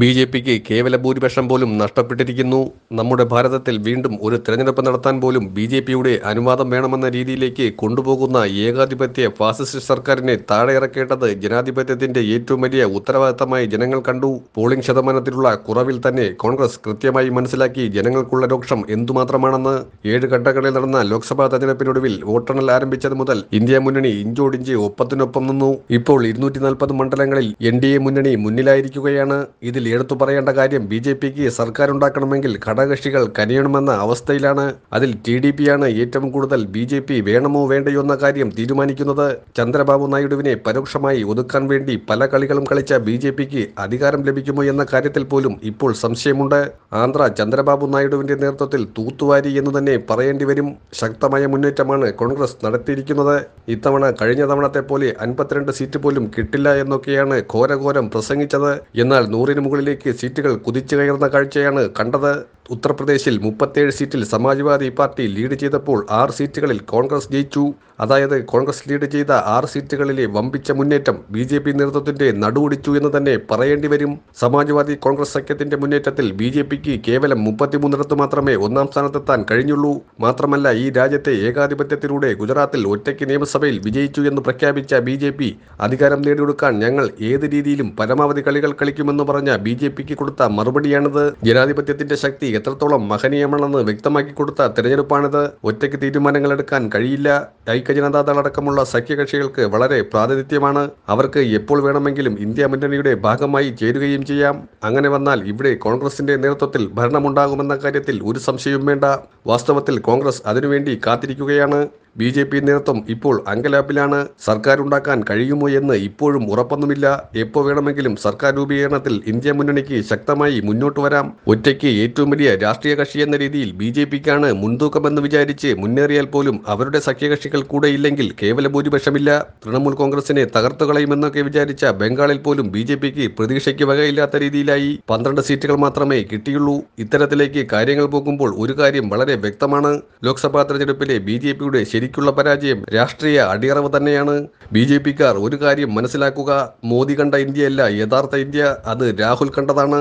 B J പിക്ക് കേവല ഭൂരിപക്ഷം പോലും നഷ്ടപ്പെട്ടിരിക്കുന്നു. നമ്മുടെ ഭാരതത്തിൽ വീണ്ടും ഒരു തെരഞ്ഞെടുപ്പ് നടത്താൻ പോലും ബി ജെ പിയുടെ അനുവാദം വേണമെന്ന രീതിയിലേക്ക് കൊണ്ടുപോകുന്ന ഏകാധിപത്യ ഫാസിസ്റ്റ് സർക്കാരിനെ താഴെ ഇറക്കേണ്ടത് ജനാധിപത്യത്തിന്റെ ഏറ്റവും വലിയ ഉത്തരവാദിത്തമായി ജനങ്ങൾ കണ്ടു. പോളിംഗ് ശതമാനത്തിലുള്ള കുറവിൽ തന്നെ കോൺഗ്രസ് കൃത്യമായി മനസ്സിലാക്കി ജനങ്ങൾക്കുള്ള രോക്ഷം എന്തുമാത്രമാണെന്ന്. ഏഴ് ഘട്ടങ്ങളിൽ നടന്ന ലോക്സഭാ തെരഞ്ഞെടുപ്പിനൊടുവിൽ വോട്ടെണ്ണൽ ആരംഭിച്ചത് മുതൽ ഇന്ത്യ മുന്നണി ഇഞ്ചോടിഞ്ച് ഒപ്പത്തിനൊപ്പം നിന്നു. ഇപ്പോൾ ഇരുന്നൂറ്റി മണ്ഡലങ്ങളിൽ എൻ മുന്നണി മുന്നിലായിരിക്കുകയാണ്. ഇതിൽ എടുത്തു പറയേണ്ട കാര്യം ബി ജെ പിക്ക് സർക്കാർ ഉണ്ടാക്കണമെങ്കിൽ ഘടകകക്ഷികൾ കനിയണമെന്ന അവസ്ഥയിലാണ്. അതിൽ ടി ഡി പി ആണ് ഏറ്റവും കൂടുതൽ ബി ജെ പി വേണമോ വേണ്ടയോ എന്ന കാര്യം തീരുമാനിക്കുന്നത്. ചന്ദ്രബാബു നായിഡുവിനെ പരോക്ഷമായി ഒതുക്കാൻ വേണ്ടി പല കളികളും കളിച്ച ബി ജെ പിക്ക് അധികാരം ലഭിക്കുമോ എന്ന കാര്യത്തിൽ പോലും ഇപ്പോൾ സംശയമുണ്ട്. ആന്ധ്ര ചന്ദ്രബാബു നായിഡുവിന്റെ നേതൃത്വത്തിൽ തൂത്തുവാരി എന്ന് തന്നെ പറയേണ്ടി വരും. ശക്തമായ മുന്നേറ്റമാണ് കോൺഗ്രസ് നടത്തിയിരിക്കുന്നത്. ഇത്തവണ കഴിഞ്ഞ തവണത്തെ പോലെ അൻപത്തിരണ്ട് സീറ്റ് പോലും കിട്ടില്ല എന്നൊക്കെയാണ് ഘോരഘോരം പ്രസംഗിച്ചത്. എന്നാൽ നൂറിന് മുകളിലേക്ക് സീറ്റുകൾ കുതിച്ചു കയറുന്ന കാഴ്ചയാണ് കണ്ടത്. ഉത്തർപ്രദേശിൽ മുപ്പത്തേഴ് സീറ്റിൽ സമാജ്വാദി പാർട്ടി ലീഡ് ചെയ്തപ്പോൾ ആറ് സീറ്റുകളിൽ കോൺഗ്രസ് ജയിച്ചു. അതായത് കോൺഗ്രസ് ലീഡ് ചെയ്ത ആറ് സീറ്റുകളിലെ വമ്പിച്ച മുന്നേറ്റം ബി ജെ പി നേതൃത്വത്തിന്റെ നടുവൊടിച്ചു എന്ന് തന്നെ പറയേണ്ടി വരും. സമാജ്വാദി കോൺഗ്രസ് സഖ്യത്തിന്റെ മുന്നേറ്റത്തിൽ ബി ജെ പിക്ക് കേവലം മുപ്പത്തിമൂന്നിടത്ത് മാത്രമേ ഒന്നാം സ്ഥാനത്തെത്താൻ കഴിഞ്ഞുള്ളൂ. മാത്രമല്ല ഈ രാജ്യത്തെ ഏകാധിപത്യത്തിലൂടെ ഗുജറാത്തിൽ ഒറ്റയ്ക്ക് നിയമസഭയിൽ വിജയിച്ചു എന്ന് പ്രഖ്യാപിച്ച ബി ജെ പി അധികാരം നേടിയെടുക്കാൻ ഞങ്ങൾ ഏത് രീതിയിലും പരമാവധി കളികൾ കളിക്കുമെന്ന് പറഞ്ഞ ബി ജെ പിക്ക് കൊടുത്ത മറുപടിയാണിത്. ജനാധിപത്യത്തിന്റെ ശക്തി എത്രത്തോളം മഹനീയമാണെന്ന് വ്യക്തമാക്കി കൊടുത്ത തെരഞ്ഞെടുപ്പാണിത്. ഒറ്റയ്ക്ക് തീരുമാനങ്ങൾ എടുക്കാൻ കഴിയില്ല. ഐക്യജനതാദൾ അടക്കമുള്ള സഖ്യകക്ഷികൾക്ക് വളരെ പ്രാതിനിധ്യമാണ്. അവർക്ക് എപ്പോൾ വേണമെങ്കിലും ഇന്ത്യ മുന്നണിയുടെ ഭാഗമായി ചേരുകയും ചെയ്യാം. അങ്ങനെ വന്നാൽ ഇവിടെ കോൺഗ്രസിന്റെ നേതൃത്വത്തിൽ ഭരണമുണ്ടാകുമെന്ന കാര്യത്തിൽ ഒരു സംശയവും വേണ്ട. വാസ്തവത്തിൽ കോൺഗ്രസ് അതിനുവേണ്ടി കാത്തിരിക്കുകയാണ്. ബി ജെ പി നേതൃത്വം ഇപ്പോൾ അങ്കലാപ്പിലാണ് സർക്കാർ ഉണ്ടാക്കാൻ കഴിയുമോ എന്ന് ഇപ്പോഴും ഉറപ്പൊന്നുമില്ല. എപ്പോൾ വേണമെങ്കിലും സർക്കാർ രൂപീകരണത്തിൽ ഇന്ത്യ മുന്നണിക്ക് ശക്തമായി മുന്നോട്ട് വരാം. ഒറ്റയ്ക്ക് ഏറ്റവും വലിയ രാഷ്ട്രീയ കക്ഷി എന്ന രീതിയിൽ ബി ജെ പിക്കാണ് മുൻതൂക്കമെന്ന് വിചാരിച്ച് മുന്നേറിയാൽ പോലും അവരുടെ സഖ്യകക്ഷികൾ കൂടെ ഇല്ലെങ്കിൽ കേവല ഭൂരിപക്ഷമില്ല. തൃണമൂൽ കോൺഗ്രസിനെ തകർത്തു കളയുമെന്നൊക്കെ വിചാരിച്ച ബംഗാളിൽ പോലും ബി ജെ പിക്ക് പ്രതീക്ഷയ്ക്ക് വകയില്ലാത്ത രീതിയിലായി. പന്ത്രണ്ട് സീറ്റുകൾ മാത്രമേ കിട്ടിയുള്ളൂ. ഇത്തരത്തിലേക്ക് കാര്യങ്ങൾ പോകുമ്പോൾ ഒരു കാര്യം വളരെ വ്യക്തമാണ്. ലോക്സഭാ തെരഞ്ഞെടുപ്പിലെ ബി ജെ പിയുടെ ശരിക്കുള്ള പരാജയം. രാഷ്ട്രീയ അടിയറവ് തന്നെയാണ്. ബി ജെ പിക്കാർ ഒരു കാര്യം മനസ്സിലാക്കുക. മോദി കണ്ട ഇന്ത്യയല്ല യഥാർത്ഥ ഇന്ത്യ അത് രാഹുൽ കണ്ടതാണ്.